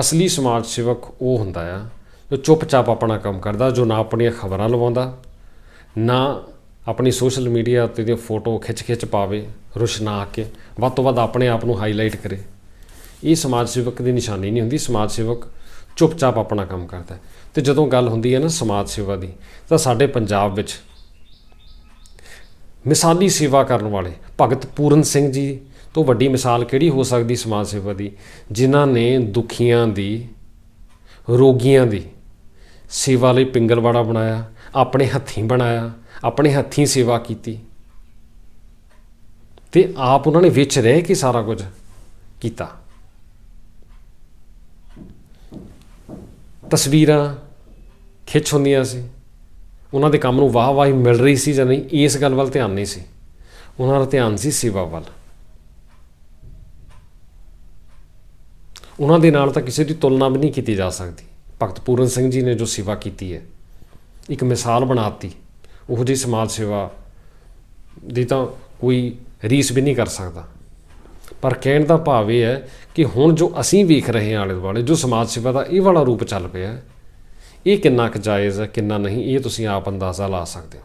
ਅਸਲੀ ਸਮਾਜ ਸੇਵਕ ਉਹ ਹੁੰਦਾ ਆ, ਜੋ ਚੁੱਪਚਾਪ ਆਪਣਾ ਕੰਮ ਕਰਦਾ, ਜੋ ਨਾ ਆਪਣੀਆਂ ਖਬਰਾਂ ਲਵਾਉਂਦਾ, ਨਾ ਆਪਣੀ ਸੋਸ਼ਲ ਮੀਡੀਆ 'ਤੇ ਦੀਆਂ ਫੋਟੋ ਖਿੱਚ-ਖਿੱਚ ਪਾਵੇ, ਰੁਸ਼ਨਾ ਕੇ, ਵੱਧ ਤੋਂ ਵੱਧ ਆਪਣੇ ਆਪ ਨੂੰ ਹਾਈਲਾਈਟ ਕਰੇ ਇਹ ਸਮਾਜ ਸੇਵਕ ਦੀ ਨਿਸ਼ਾਨੀ ਨਹੀਂ ਹੁੰਦੀ, ਸਮਾਜ ਸੇਵਕ ਚੁੱਪਚਾਪ ਆਪਣਾ ਕੰਮ ਕਰਦਾ ਹੈ। ਤੇ ਜਦੋਂ ਗੱਲ ਹੁੰਦੀ ਹੈ ਨਾ ਸਮਾਜ ਸੇਵਾ ਦੀ, ਤਾਂ ਸਾਡੇ ਪੰਜਾਬ ਵਿੱਚ ਮਿਸਾਲੀ ਸੇਵਾ ਕਰਨ ਵਾਲੇ ਭਗਤ ਪੂਰਨ ਸਿੰਘ ਜੀ ਤੋਂ ਵੱਡੀ ਮਿਸਾਲ ਕਿਹੜੀ ਹੋ ਸਕਦੀ ਸਮਾਜ ਸੇਵਾ ਦੀ? ਜਿਨ੍ਹਾਂ ਨੇ ਦੁਖੀਆਂ ਦੀ, ਰੋਗੀਆਂ ਦੀ ਸੇਵਾ ਲਈ ਪਿੰਗਲਵਾੜਾ ਬਣਾਇਆ, ਆਪਣੇ ਹੱਥੀਂ ਬਣਾਇਆ, ਆਪਣੇ ਹੱਥੀਂ ਸੇਵਾ ਕੀਤੀ। ਤੇ ਆਪ ਉਹਨਾਂ ਨੇ ਵਿੱਚ ਰਹਿ ਕੇ ਸਾਰਾ ਕੁਝ ਕੀਤਾ। ਤਸਵੀਰਾਂ ਖਿੱਚ ਹੁੰਦੀਆਂ ਸੀ। ਉਹਨਾਂ ਦੇ ਕੰਮ ਨੂੰ ਵਾਹ ਵਾਹ ਮਿਲ ਰਹੀ ਸੀ ਜਾਂ ਨਹੀਂ, ਇਸ ਗੱਲ ਵੱਲ ਧਿਆਨ ਨਹੀਂ ਸੀ। ਉਹਨਾਂ ਦਾ ਧਿਆਨ ਸੀ ਸੇਵਾ ਵੱਲ। ਉਹਨਾਂ ਦੇ ਨਾਲ ਤਾਂ ਕਿਸੇ ਦੀ ਤੁਲਨਾ ਵੀ ਨਹੀਂ ਕੀਤੀ ਜਾ ਸਕਦੀ। ਭਗਤ ਪੂਰਨ ਸਿੰਘ ਜੀ ਨੇ ਜੋ ਸੇਵਾ ਕੀਤੀ ਹੈ, ਇੱਕ ਮਿਸਾਲ ਬਣਾਤੀ। ਉਹ ਜਿਹੀ ਸਮਾਜ ਸੇਵਾ ਦੀ ਤਾਂ ਕੋਈ ਰੀਸ ਵੀ ਨਹੀਂ ਕਰ ਸਕਦਾ। ਪਰ ਕਹਿਣ ਦਾ ਭਾਵ ਇਹ ਹੈ ਕਿ ਹੁਣ ਜੋ ਅਸੀਂ ਵੇਖ ਰਹੇ ਹਾਂ ਆਲੇ ਦੁਆਲੇ ਜੋ ਸਮਾਜ ਸੇਵਾ ਦਾ ਇਹ ਵਾਲਾ ਰੂਪ ਚੱਲ ਪਿਆ, ਇਹ ਕਿੰਨਾ ਕੁ ਜਾਇਜ਼ ਹੈ, ਕਿੰਨਾ ਨਹੀਂ, ਇਹ ਤੁਸੀਂ ਆਪ ਅੰਦਾਜ਼ਾ ਲਾ ਸਕਦੇ ਹੋ।